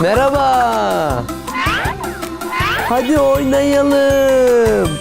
Merhaba. Hadi oynayalım.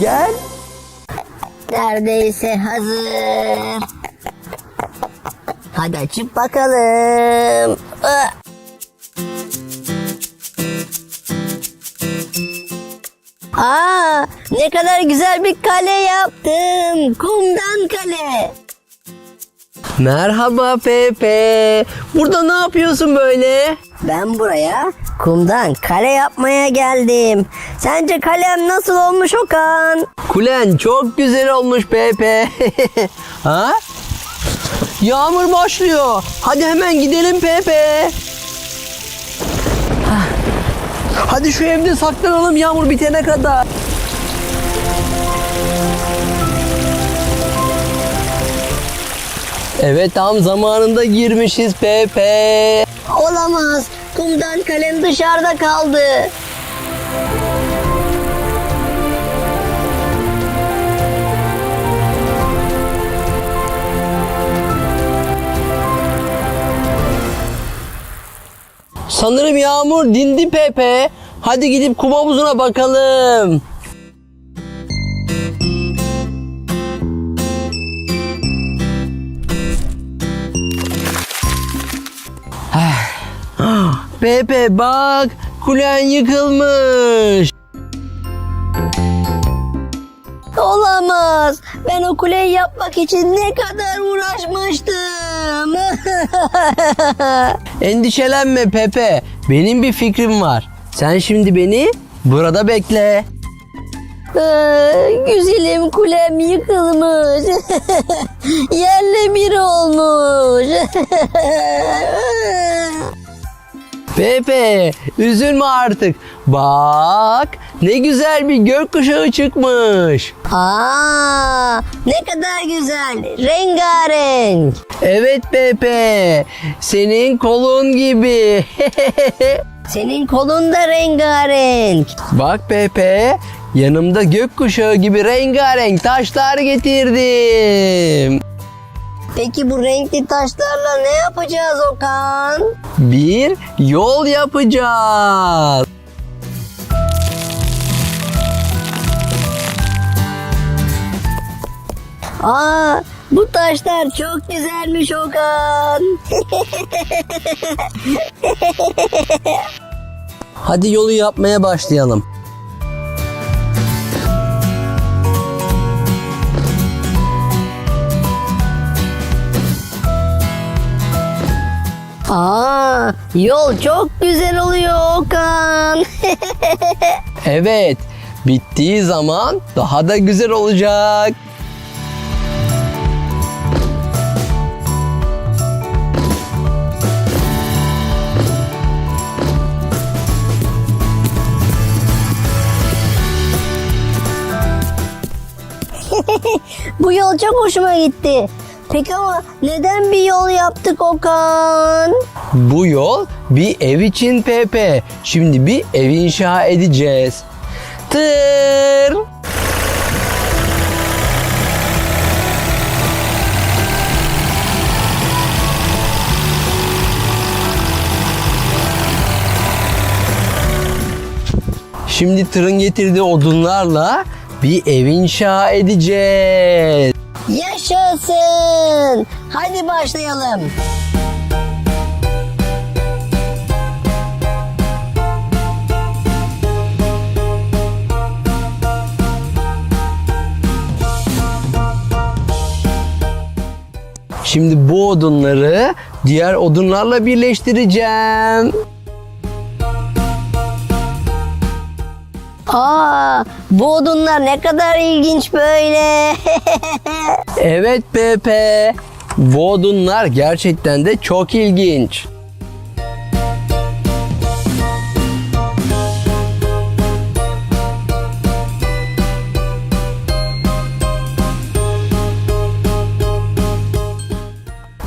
Gel. Neredeyse hazır. Hadi açıp bakalım. Ah! Aa, ne kadar güzel bir kale yaptım. Kumdan kale. Merhaba Pepe. Burada ne yapıyorsun böyle? Ben buraya kumdan kale yapmaya geldim. Sence kalem nasıl olmuş Okan? Kulen çok güzel olmuş Pepe. ha? Yağmur başlıyor. Hadi hemen gidelim Pepe. Hah. Hadi şu evde saklanalım yağmur bitene kadar. Evet tam zamanında girmişiz Pepe. Olamaz. Kumdan kalem dışarıda kaldı. Sanırım yağmur dindi Pepe. Hadi gidip kum havuzuna bakalım. Pepe bak kulen yıkılmış. Olamaz. Ben o kuleyi yapmak için ne kadar uğraşmıştım. Endişelenme Pepe. Benim bir fikrim var. Sen şimdi beni burada bekle. Ee, Güzelim kulem yıkılmış. Yerle bir olmuş. Pepe üzülme artık. Bak ne güzel bir gökkuşağı çıkmış. Aa, ne kadar güzel. Rengarenk. Evet Pepe senin kolun gibi. Senin kolun da rengarenk. Bak Pepe yanımda gökkuşağı gibi rengarenk taşlar getirdim. Peki bu renkli taşlarla ne yapacağız Okan? Bir yol yapacağız. Aa, bu taşlar çok güzelmiş Okan. Hadi yolu yapmaya başlayalım. Aa, yol çok güzel oluyor Okan. Evet bittiği zaman daha da güzel olacak. bu yol çok hoşuma gitti. Peki ama neden bir yol yaptık Okan? Bu yol bir ev için Pepe. Şimdi bir ev inşa edeceğiz. Tır. Şimdi tırın getirdiği odunlarla bir ev inşa edeceğiz. Yaşasın. Hadi başlayalım. Şimdi bu odunları diğer odunlarla birleştireceğim. Aa, bu odunlar ne kadar ilginç böyle. Evet Pepe. Bu odunlar gerçekten de çok ilginç.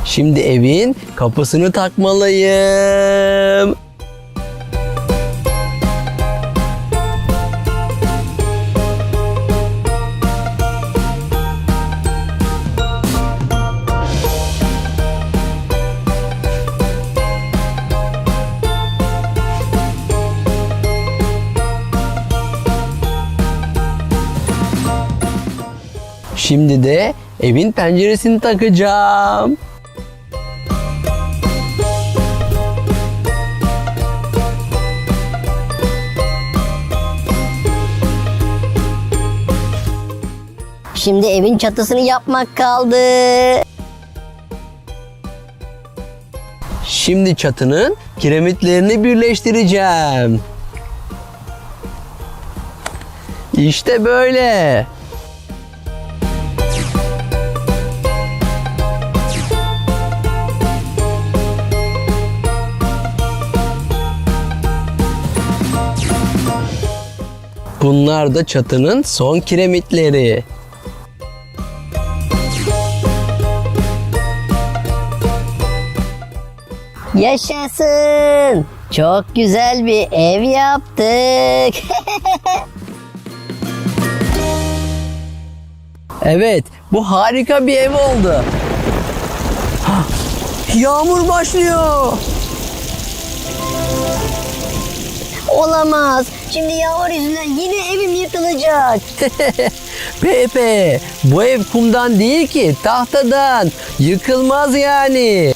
Şimdi evin kapısını takmalıyım. Şimdi de evin penceresini takacağım. Şimdi evin çatısını yapmak kaldı. Şimdi çatının kiremitlerini birleştireceğim. İşte böyle. Bunlar da çatının son kiremitleri. Yaşasın. Çok güzel bir ev yaptık. Evet, bu harika bir ev oldu. Yağmur başlıyor. Olamaz. Şimdi yağmur yüzünden yine evim yıkılacak. Pepe, bu ev kumdan değil ki, tahtadan. Yıkılmaz yani.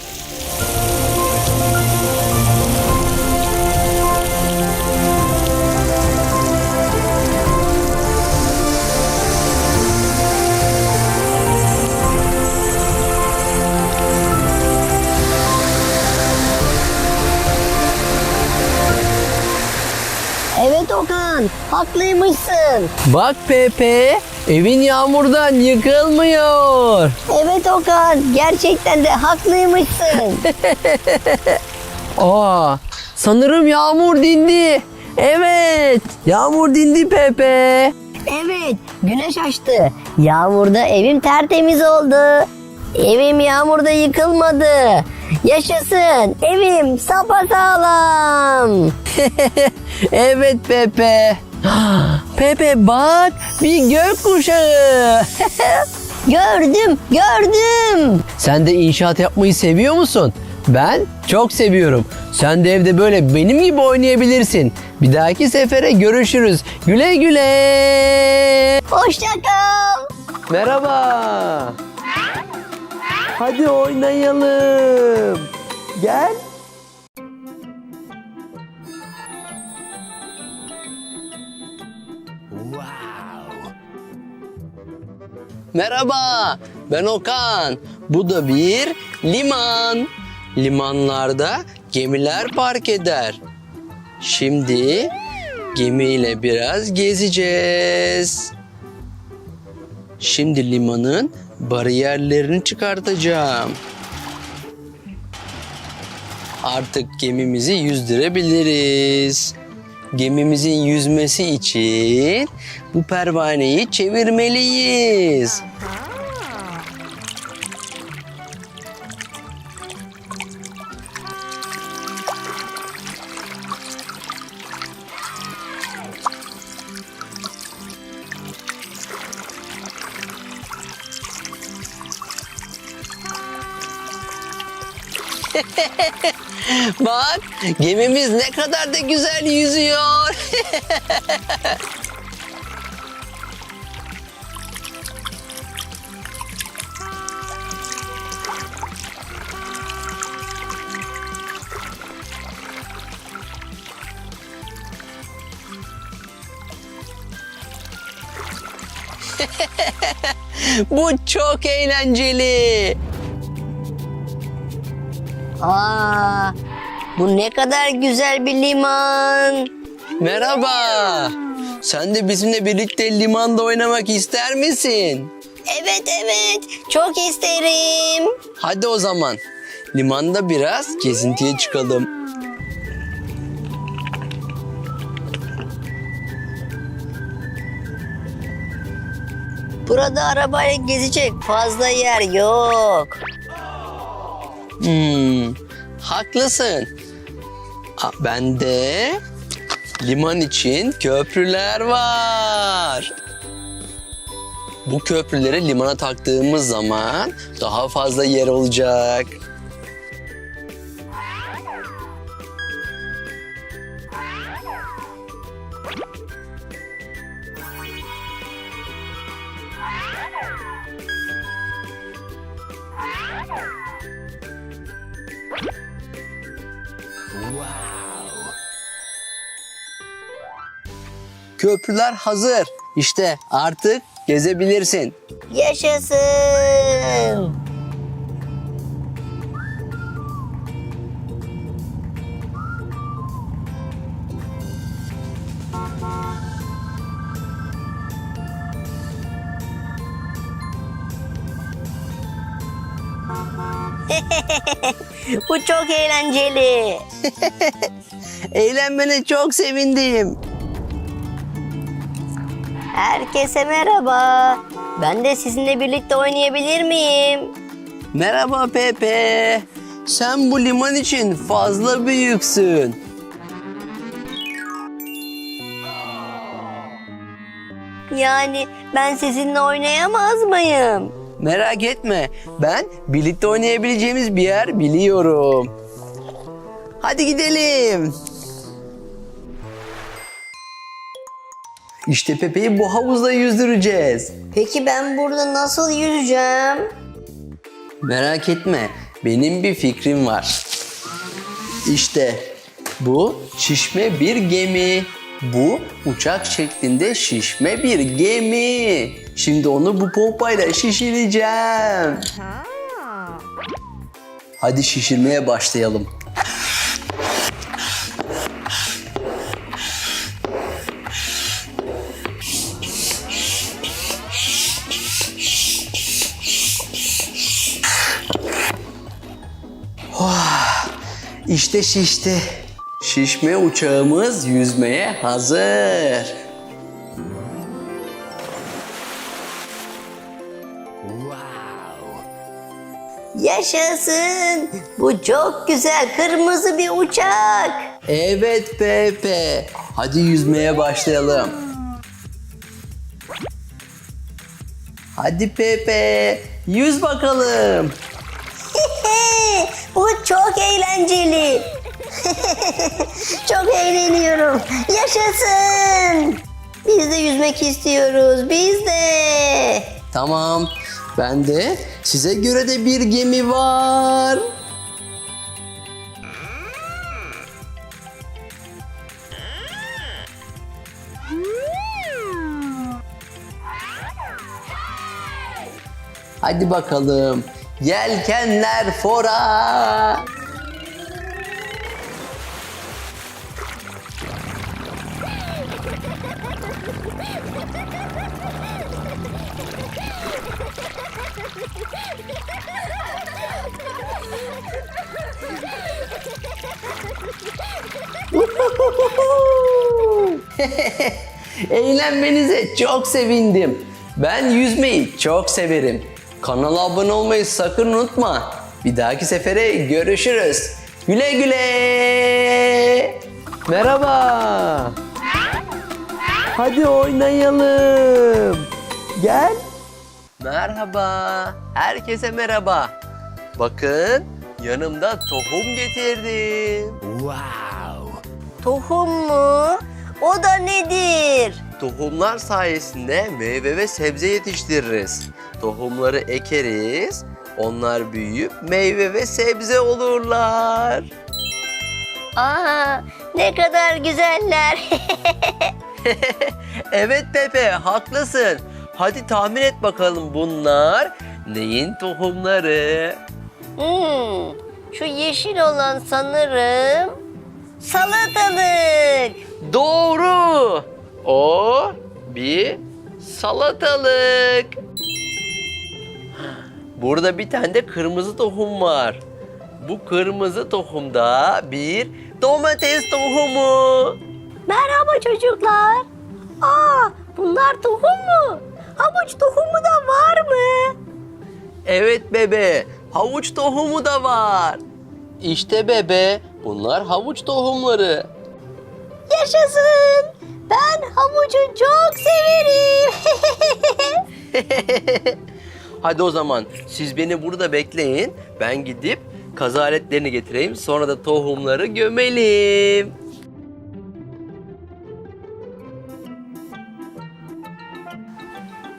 Haklıymışsın. Bak Pepe, evin yağmurdan yıkılmıyor. Evet Okan, gerçekten de haklıymışsın. Aa, sanırım yağmur dindi. Evet, yağmur dindi Pepe. evet, güneş açtı. Yağmurda evim tertemiz oldu. Evim yağmurda yıkılmadı. Yaşasın, evim sapasağlam. evet Pepe. Pepe bak, bir gökkuşağı. Gördüm, gördüm. Sen de inşaat yapmayı seviyor musun? Ben çok seviyorum. Sen de evde böyle benim gibi oynayabilirsin. Bir dahaki sefere görüşürüz. Güle güle. Hoşça kal. Merhaba. Hadi oynayalım. Gel. Merhaba, ben Okan. Bu da bir liman. Limanlarda gemiler park eder. Şimdi gemiyle biraz gezeceğiz. Şimdi limanın bariyerlerini çıkartacağım. Artık gemimizi yüzdürebiliriz. Gemimizin yüzmesi için bu pervaneyi çevirmeliyiz. Bak gemimiz ne kadar da güzel yüzüyor. Bu çok eğlenceli. Aa, bu ne kadar güzel bir liman. Merhaba. Sen de bizimle birlikte limanda oynamak ister misin? Evet evet, çok isterim. Hadi o zaman. Limanda biraz gezintiye çıkalım. Burada arabayla gezecek fazla yer yok. Hmm, haklısın. Aa, bende liman için köprüler var. Bu köprüleri limana taktığımız zaman daha fazla yer olacak. Köprüler hazır. İşte artık gezebilirsin. Yaşasın. Bu çok eğlenceli. Eğlenmene çok sevindim. Herkese merhaba. Ben de sizinle birlikte oynayabilir miyim? Merhaba Pepe. Sen bu liman için fazla büyüksün. Yani ben sizinle oynayamaz mıyım? Merak etme. Ben birlikte oynayabileceğimiz bir yer biliyorum. Hadi gidelim. İşte Pepe'yi bu havuzda yüzdüreceğiz. Peki ben burada nasıl yüzeceğim? Merak etme. Benim bir fikrim var. İşte bu şişme bir gemi. Bu uçak şeklinde şişme bir gemi. Şimdi onu bu pompayla şişireceğim. Hadi şişirmeye başlayalım. İşte şişti. Şişme uçağımız yüzmeye hazır. Yaşasın. Bu çok güzel kırmızı bir uçak. Evet Pepe. Hadi yüzmeye başlayalım. Hadi Pepe. Yüz bakalım. Bu çok eğlenceli. çok eğleniyorum. Yaşasın. Biz de yüzmek istiyoruz. Biz de. Tamam. Ben de size göre de bir gemi var. Hadi bakalım. Yelkenler fora. Eğlenmenize çok sevindim. Ben yüzmeyi çok severim. Kanala abone olmayı sakın unutma. Bir dahaki sefere görüşürüz. Güle güle. Merhaba. Hadi oynayalım. Gel. Merhaba. Herkese merhaba. Bakın yanımda tohum getirdim. Tohum mu? O da nedir? Tohumlar sayesinde meyve ve sebze yetiştiririz. Tohumları ekeriz, onlar büyüyüp meyve ve sebze olurlar. Aa, ne kadar güzeller. Evet Pepe, haklısın. Hadi tahmin et bakalım bunlar neyin tohumları? hmm, şu yeşil olan sanırım salatalık. Doğru. O bir salatalık. Burada bir tane de kırmızı tohum var. Bu kırmızı tohumda bir domates tohumu. Merhaba çocuklar. Aa, bunlar tohum mu? Havuç tohumu da var mı? Evet bebe, havuç tohumu da var. İşte bebe, bunlar havuç tohumları. Yaşasın. Ben havucu çok severim. Hadi o zaman siz beni burada bekleyin. Ben gidip kaza aletlerini getireyim. Sonra da tohumları gömelim.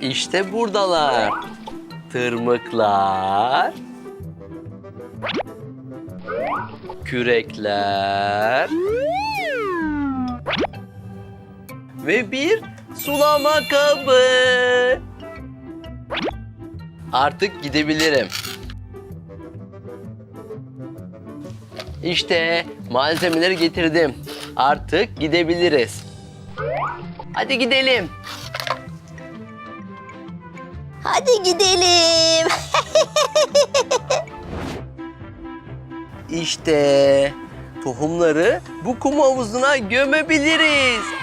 İşte buradalar. Tırmıklar. kürekler ve bir sulama kabı. Artık gidebilirim. İşte malzemeleri getirdim. Artık gidebiliriz. Hadi gidelim. Hadi gidelim. İşte tohumları bu kum havuzuna gömebiliriz.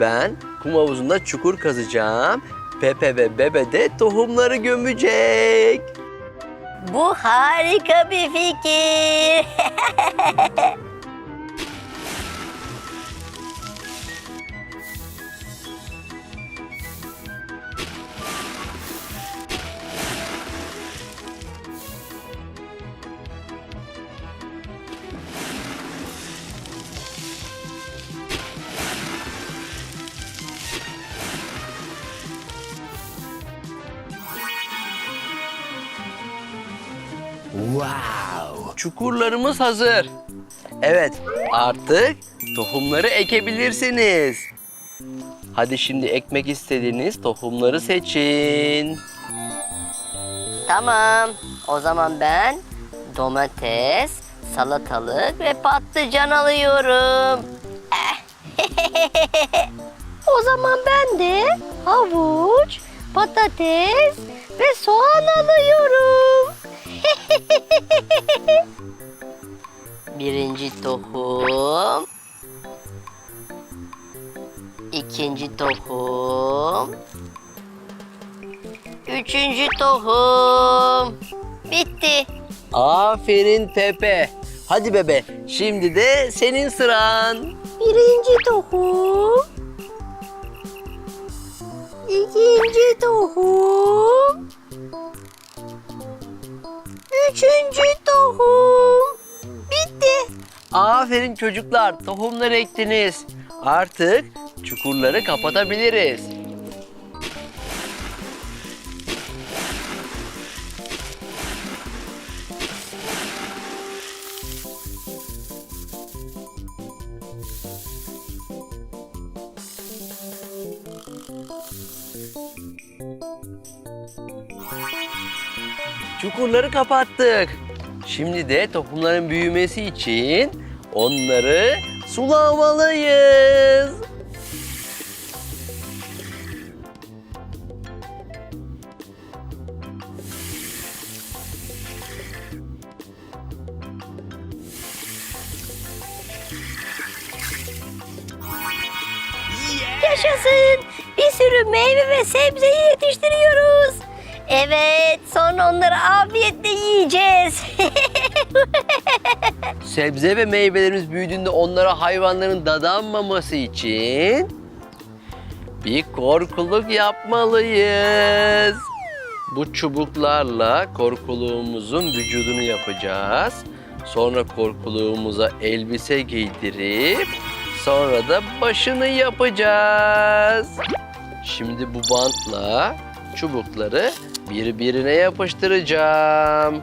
Ben kum havuzunda çukur kazacağım. Pepe ve Bebe de tohumları gömecek. Bu harika bir fikir. Çukurlarımız hazır. Evet, artık tohumları ekebilirsiniz. Hadi şimdi ekmek istediğiniz tohumları seçin. Tamam. O zaman ben domates, salatalık ve patlıcan alıyorum. o zaman ben de havuç, patates ve soğan alıyorum. Birinci tohum. İkinci tohum. Üçüncü tohum. Bitti. Aferin Pepe. Hadi bebe, şimdi de senin sıran. Birinci tohum. İkinci tohum. Üçüncü tohum. Bitti. Aferin çocuklar, tohumları ektiniz. Artık çukurları kapatabiliriz. Çukurları kapattık. Şimdi de tohumların büyümesi için onları sulamalıyız. Sebze ve meyvelerimiz büyüdüğünde onlara hayvanların dadanmaması için bir korkuluk yapmalıyız. Bu çubuklarla korkuluğumuzun vücudunu yapacağız. Sonra korkuluğumuza elbise giydirip sonra da başını yapacağız. Şimdi bu bantla çubukları birbirine yapıştıracağım.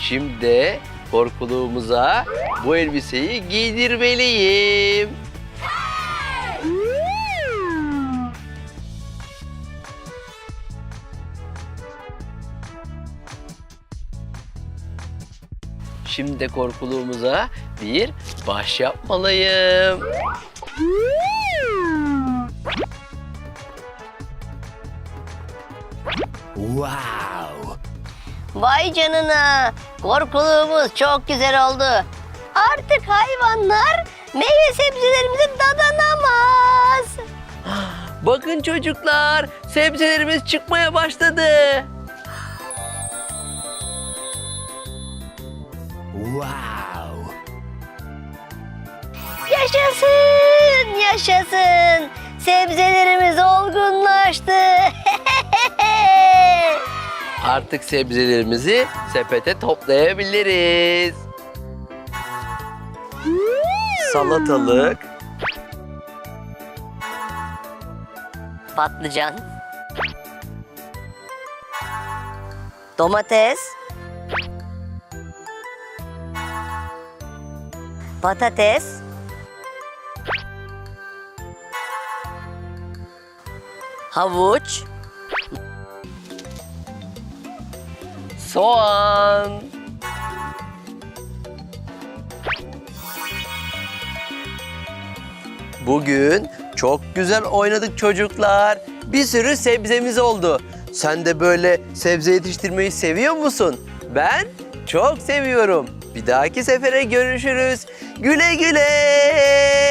Şimdi de korkuluğumuza bu elbiseyi giydirmeliyim. Şimdi de korkuluğumuza bir baş yapmalıyım. Wow! Vay canına. Korkuluğumuz çok güzel oldu. Artık hayvanlar meyve sebzelerimizi dadanamaz. Bakın çocuklar, sebzelerimiz çıkmaya başladı. Wow! Yaşasın, yaşasın. Sebzelerimiz olgunlaştı. Artık sebzelerimizi sepete toplayabiliriz. Salatalık, Patlıcan. Domates. Patates. Havuç. Soğan. Bugün çok güzel oynadık çocuklar. Bir sürü sebzemiz oldu. Sen de böyle sebze yetiştirmeyi seviyor musun? Ben çok seviyorum. Bir dahaki sefere görüşürüz. Güle güle.